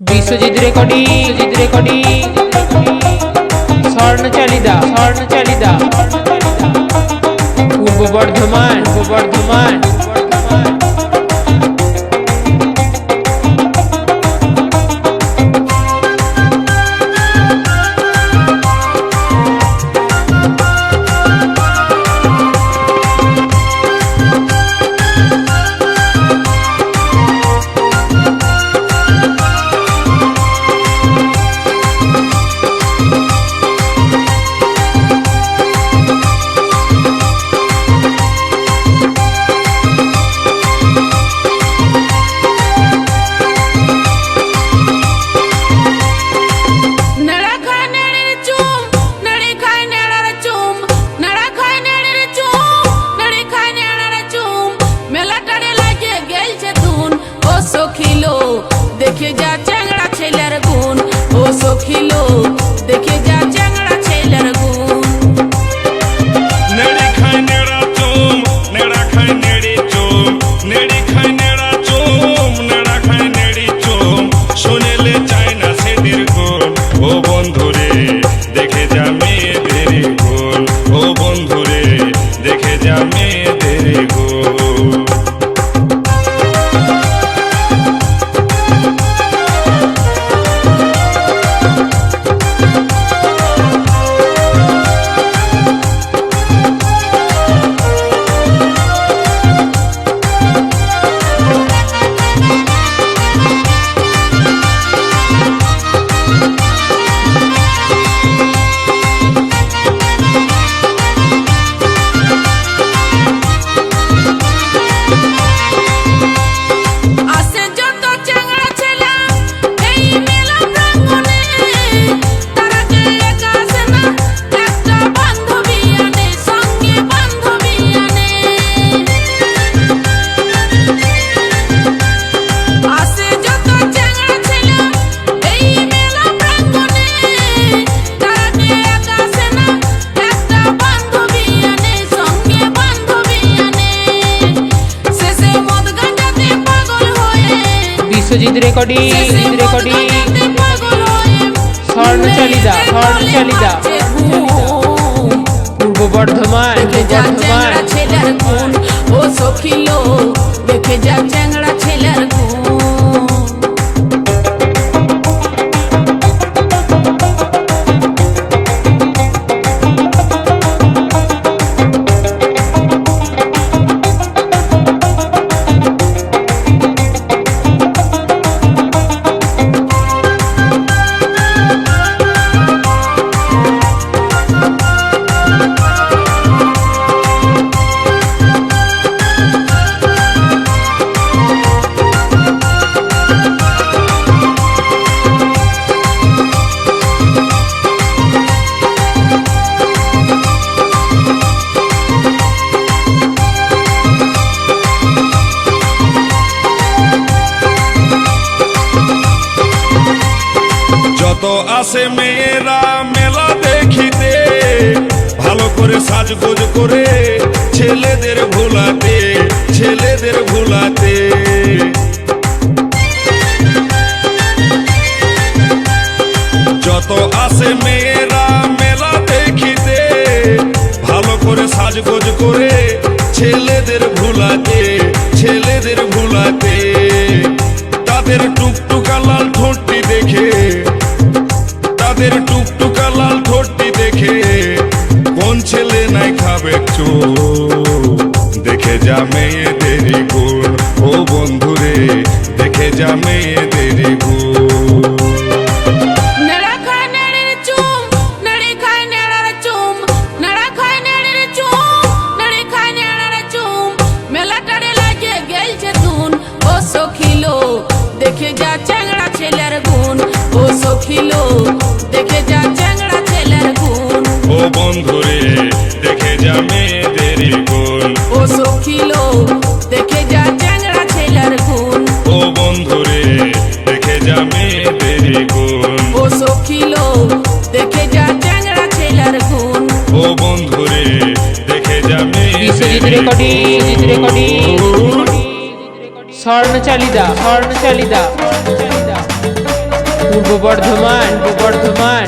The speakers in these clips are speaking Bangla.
Biswajit recording Biswajit recording. স্বর্ণচালিদা স্বর্ণচালিদা। Purba Bardhaman Purba Bardhaman. মদ রেকর্ডিং স্বর্ণচালিদা, স্বর্ণচালিদা। পূর্ব বর্ধমান। বর্ধমান ছেলের গুণ ও সখিল দেখে যা চ্যাংড়া ছেলের গুণ আসে মেয়েরা মেলা দেখিতে। ভালো করে সাজগোজ করে ছেলেদের ভোলাতে ছেলেদের ভোলাতে। যত আসে মেয়েরা দেখে যা মেয়েদেরই গুণ। ও বন্ধুরে দেখে যা মেয়েদেরই গুণ। দেখে যা চ্যাংড়া ছেলের গুণ। ও সখিলো দেখে যা চ্যাংড়া ছেলের গুণ। ও বন্ধুরে দেখে যা মেয়েদেরই গুণ। সখিল দেখে যা চ্যাংরা ছেলার গুণ ও বন্ধুরে দেখে যা মেয়েদের গুণ। ও সখিল দেখে যা চ্যাংরা ছেলার গুণ ও বন্ধুরে দেখে যা মেয়েদের রেকর্ডিং স্বর্ণ চালিদা স্বর্ণ Chalida Purba Bardhaman Purba Bardhaman.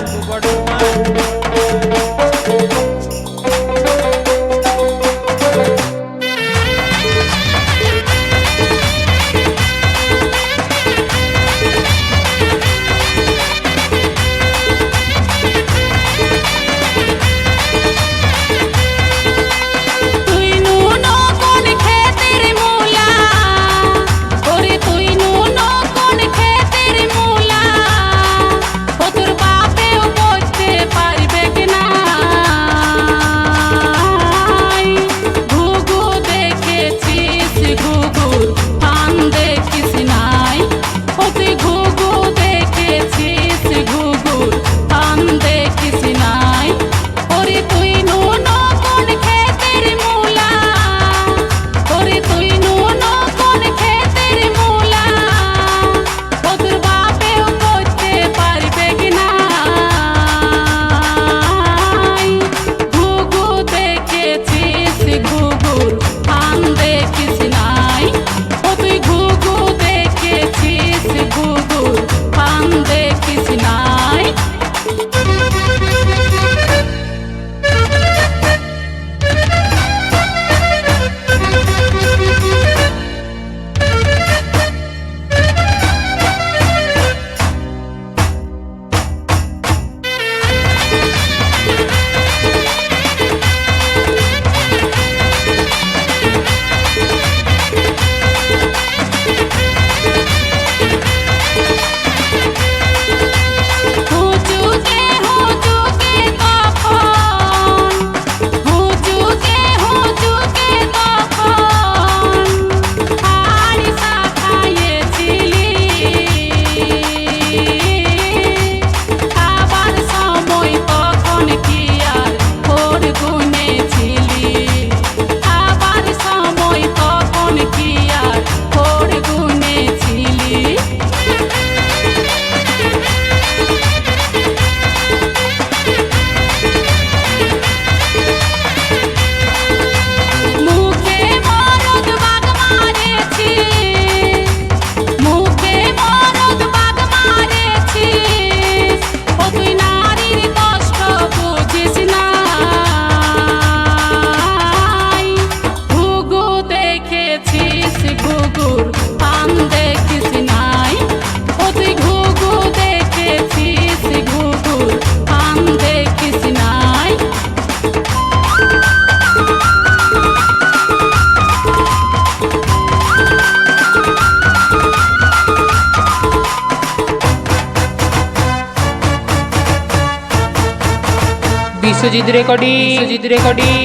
Biswajit recording. Biswajit recording.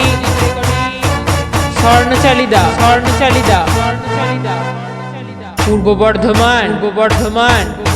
স্বর্ণচালিদা। স্বর্ণচালিদা। Purba Bardhaman. Purba Bardhaman.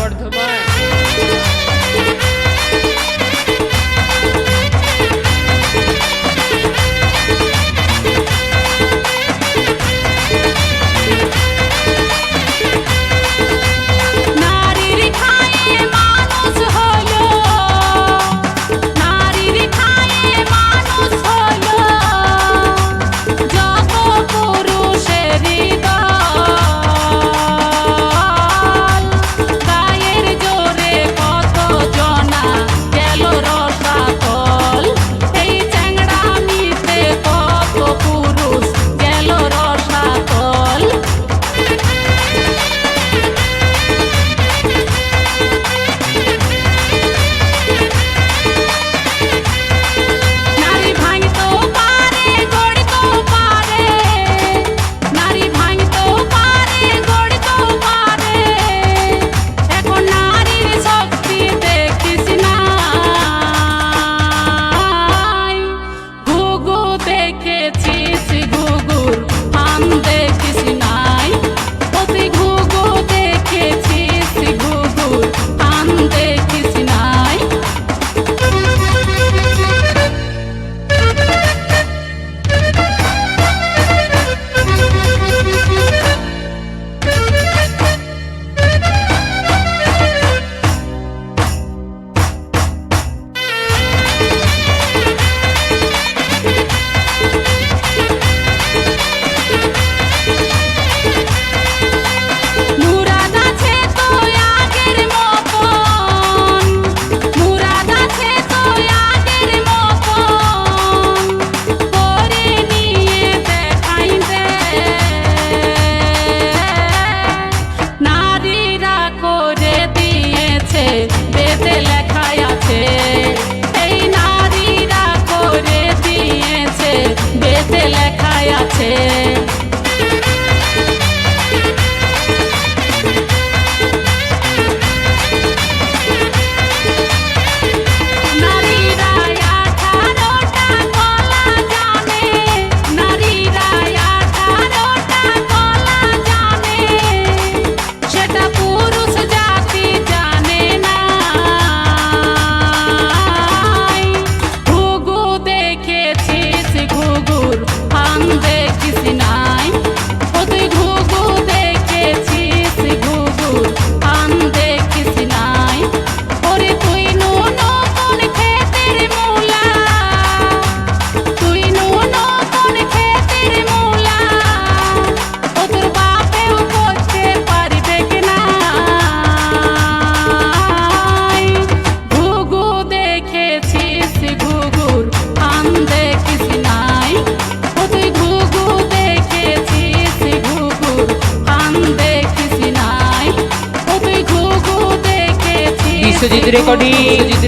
Recording দেখিস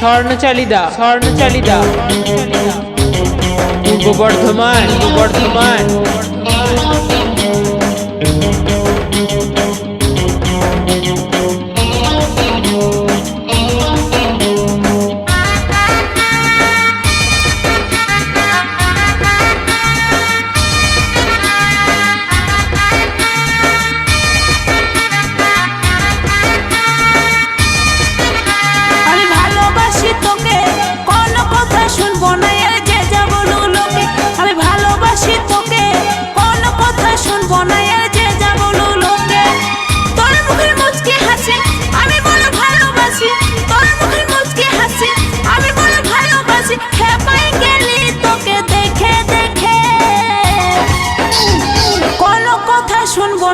স্বর্ণচালিদা স্বর্ণচালিদা। পূর্ব বর্ধমান বর্ধমান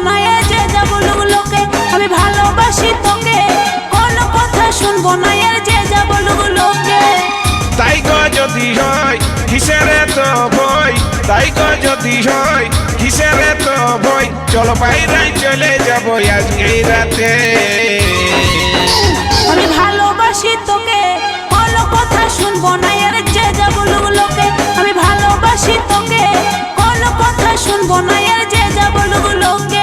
না এ যে যা বলুক লোকে আমি ভালোবাসি তোকে। কোনো কথা শুনব না এ যে যা বলুক লোকে। তাই গো যদি হয় কিসেরে তো বই তাই গো যদি হয় কিসেরে তো বই চলো বাইরে চলে যাব আজকেই রাতে। আমি ভালোবাসি তোকে কোনো কথা শুনব না এর যে যা বলুক লোকে। আমি ভালোবাসি তোকে কোনো কথা শুনব না এর যে যা বলুক লোকে।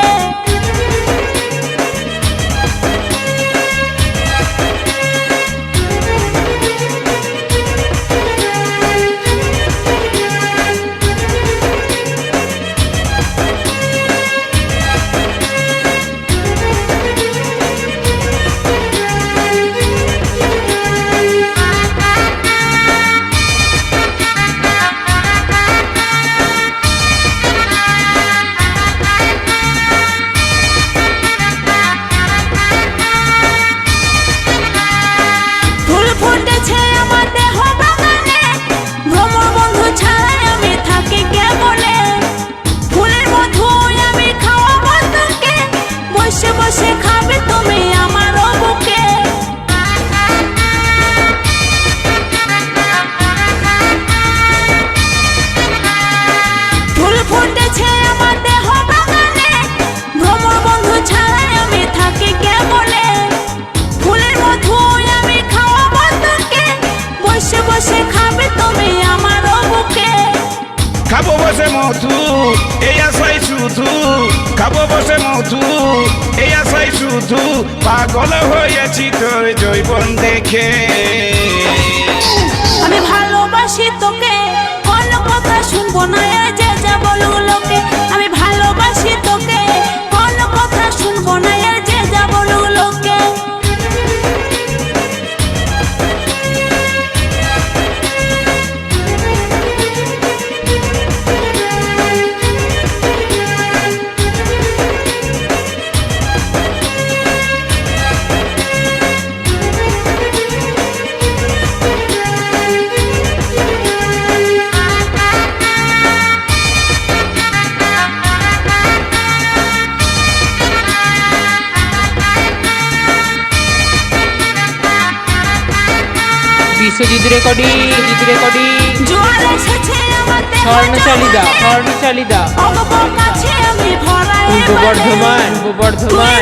বসে খাবে তুমি আমার বুকে। খাব বসে মধু এই আশাই শুধু। খাব বসে মধু এই আশাই শুধু। পাগল হয়েছি তোর জৈবন দেখে। আমি ভালোবাসি তোকে কোনো কথা শুনব না এ যে যা বলুক লোকে। আমি ভালোবাসি তোকে কোনো কথা শুনব না রেকর্ডিং বিশ্বজিৎ রেকর্ডিং আমার দেহ স্বর্ণচালিদা। স্বর্ণচালিদা পূর্ব বর্ধমান পূর্ব বর্ধমান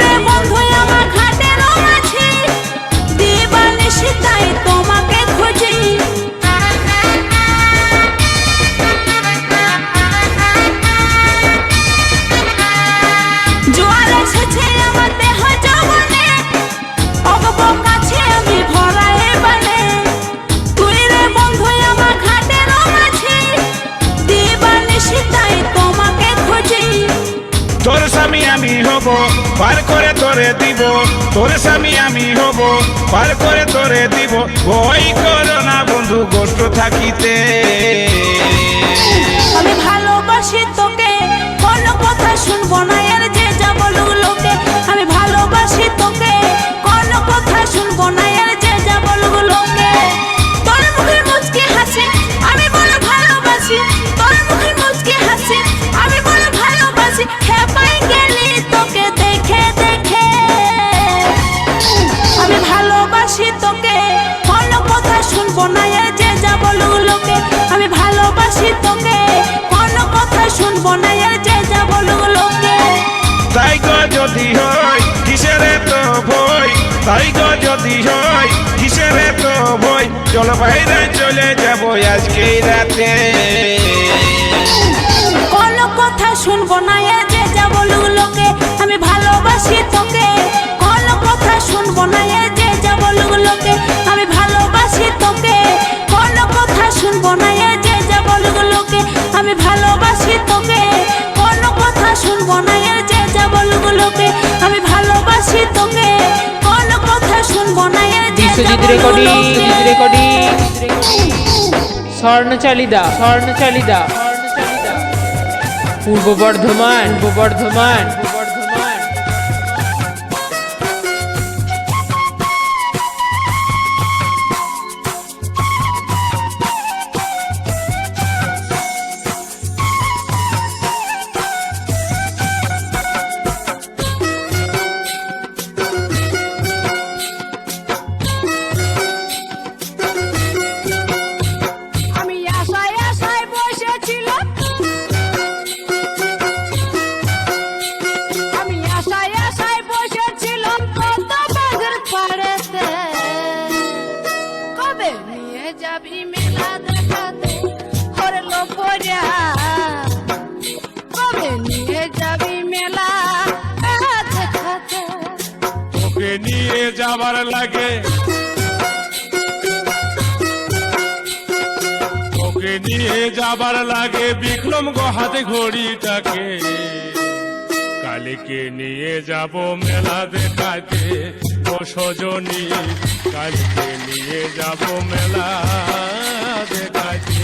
তুই রে বন্ধু আমার তোরে দিব। তোর স্বামী আমি হব, পার করে তোরে দিব। ওই করো না বন্ধু গোষ্ঠ থাকিতে। আমি ভালোবাসি তোকে কোনো কথা শুনব না এর যে লোকে। আমি ভালোবাসি তোকে কোনো কথা শুনব না এর যে লোকে। তোর মুচকি হাসি, আমি বলো ভালোবাসি। তোর মুচকি হাসি, আমি বলো ভালোবাসি। যে যা বলুক লোকে আমি ভালোবাসি তোকে। কোনো কথা শুনব না এর যে যা বলুক লোকে। তাই গো যদি হয় কিসের তো ভয়? তাই গো যদি হয় কিসের তো ভয়? চলো বাইরে চলে যাব আজকেই রাতে। কোনো কথা শুনব না এর যে যা বলুক লোকে আমি ভালোবাসি তোকে। কোনো কথা শুনব না আমি ভালোবাসি তোকে। কোনো কথা শুনব না এর যে যা বলগুলোকে আমি ভালোবাসি তোকে। কোনো কথা শুনব না এর যে রেকর্ডিং রেকর্ডিং স্বর্ণচালিদা স্বর্ণচালিদা। পূর্ব বর্ধমান পূর্ব বর্ধমান। মেলা দেখাতে ও সজনী কালকে নিয়ে যাব মেলা। দেখাতে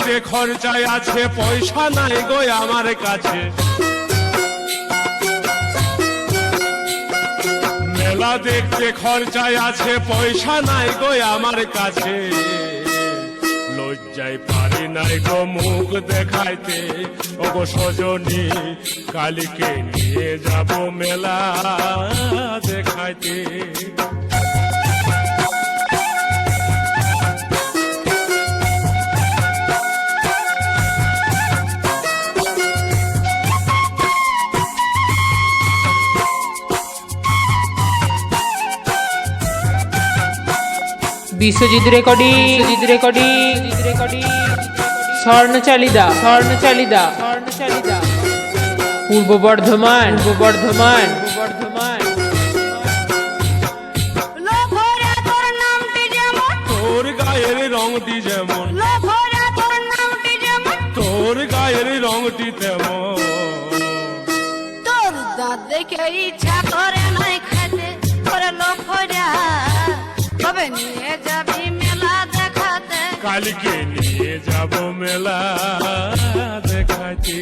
দেখতে খরচায় আছে, পয়সা নাই গো আমার কাছে। মেলা দেখতে খরচায় আছে, পয়সা নাই গো আমার কাছে। লজ্জায় পারি নাই গো মুখ দেখাইতে। ও গো সজনী, কালীকে নিয়ে যাব মেলা দেখাইতে। Biswajit recording. Biswajit recording. Recording Swarnachalida Swarnachalida Swarnachalida Purba Bardhaman. Purba Bardhaman. Purba Bardhaman লোভরা তোর নামটি যেমন। তোর গায়ের রংটি যেমন। লোভরা তোর নামটি যেমন। তোর গায়ের রংটি তেমন। তোর দাঁত দেখে ইচ্ছা কালকে নিয়ে যাব মেলা দেখাতে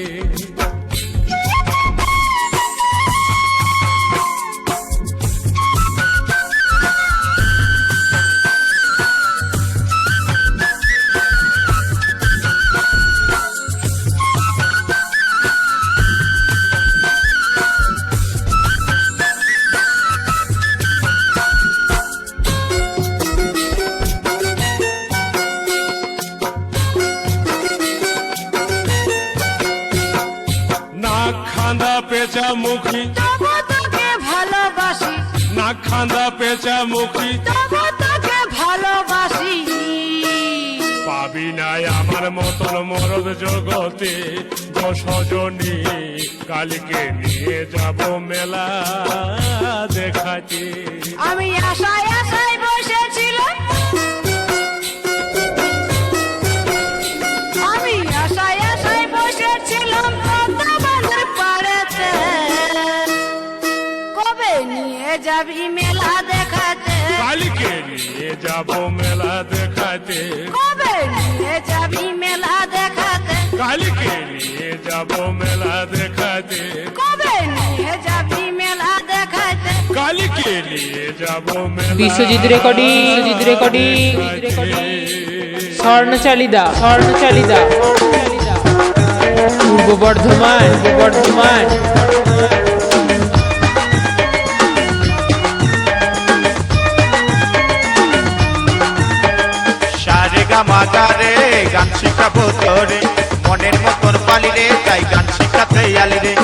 কালকে নিয়ে যাব মেলা দেখাতে। আমি আশায় আশায় বসেছিলাম। আমি আশায় আশায় বসেছিলাম পাড়েতে কবে নিয়ে যাবি মেলা দেখাতে? কালকে নিয়ে যাব মেলা দেখাতে। কবে নিয়ে যাবি মেলা দেখাতে? কালকে নিয়ে যাব মেলা বিশ্বজিৎ রেকর্ডিং। বিশ্বজিৎ রেকর্ডিং। স্বর্ণচালিদা স্বর্ণচালিদা। পূর্ব বর্ধমান পূর্ব বর্ধমান গারে গান শিখাবো তোরে। মনের মতন পালি রে তাই গান শিখাতে আলি রে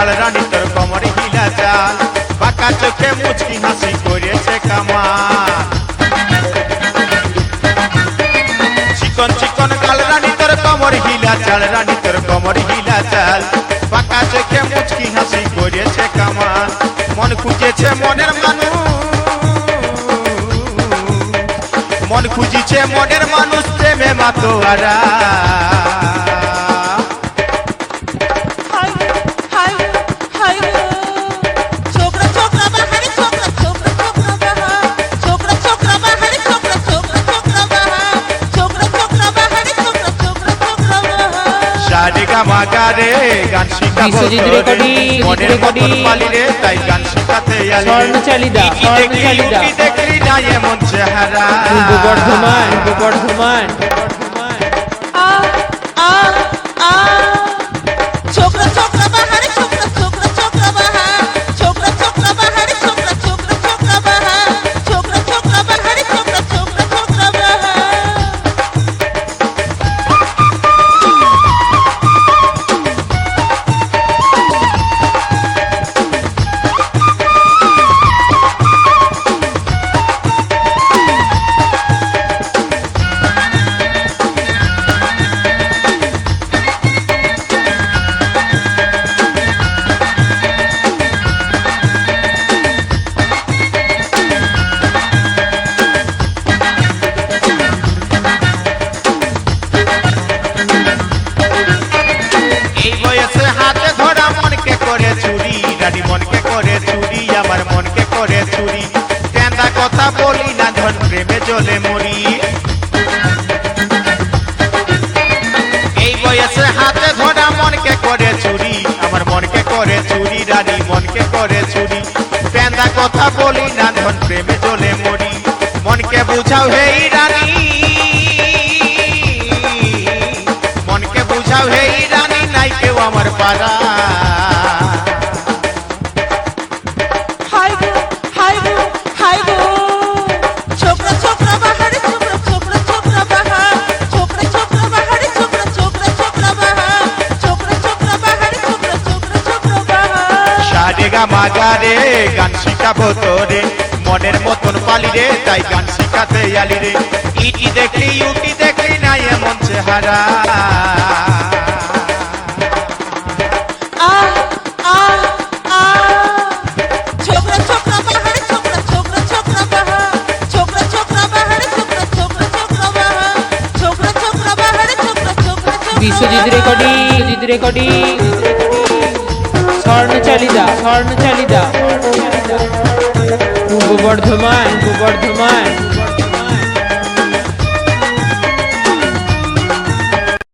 হিলা রানী তোর কমর হিলা চাল। বাঁকা চোখে মুচকি হাসি করেছে কামাল। চিকন চিকন কাল রানী তোর কমর হিলা চাল, রানী তোর কমর হিলা চাল। বাঁকা চোখে মুচকি হাসি করেছে কামাল। মন খুঁজেছে মনের মানুষ। মন খুঁজিছে মনের মানুষ, প্রেমে মাতোয়ারা। हाय গা রে গা মা গা রে গান শিখাবো মনের মতন পালি রে তাই গান শিখাতে স্বর্ণচালিদা স্বর্ণচালিদা। দেখলি না এমন চেহারা। বর্ধমান বর্ধমান জলে মরি। এই বয়সে হাতে ধরা মনকে করে চুরি। আমার মনকে করে চুরি, রানী মনকে করে চুরি। পেন্দা কথা বলি না, ধন প্রেমে জলে মরি। মনকে বুঝাও, হেই রানী। মনকে বুঝাও, হেই রানী, নাই কেউ আমার পারা গান শিখাবো তোরে। মনের মতন পালি রে তাই গান শিখাতে আলি রে। ইটি দেখি ইউটি দেখি না এমন চেহারা। Recording recording. রেকর্ডিং স্বর্ণ চালিদা। পূর্ব বর্ধমান পূর্ব বর্ধমান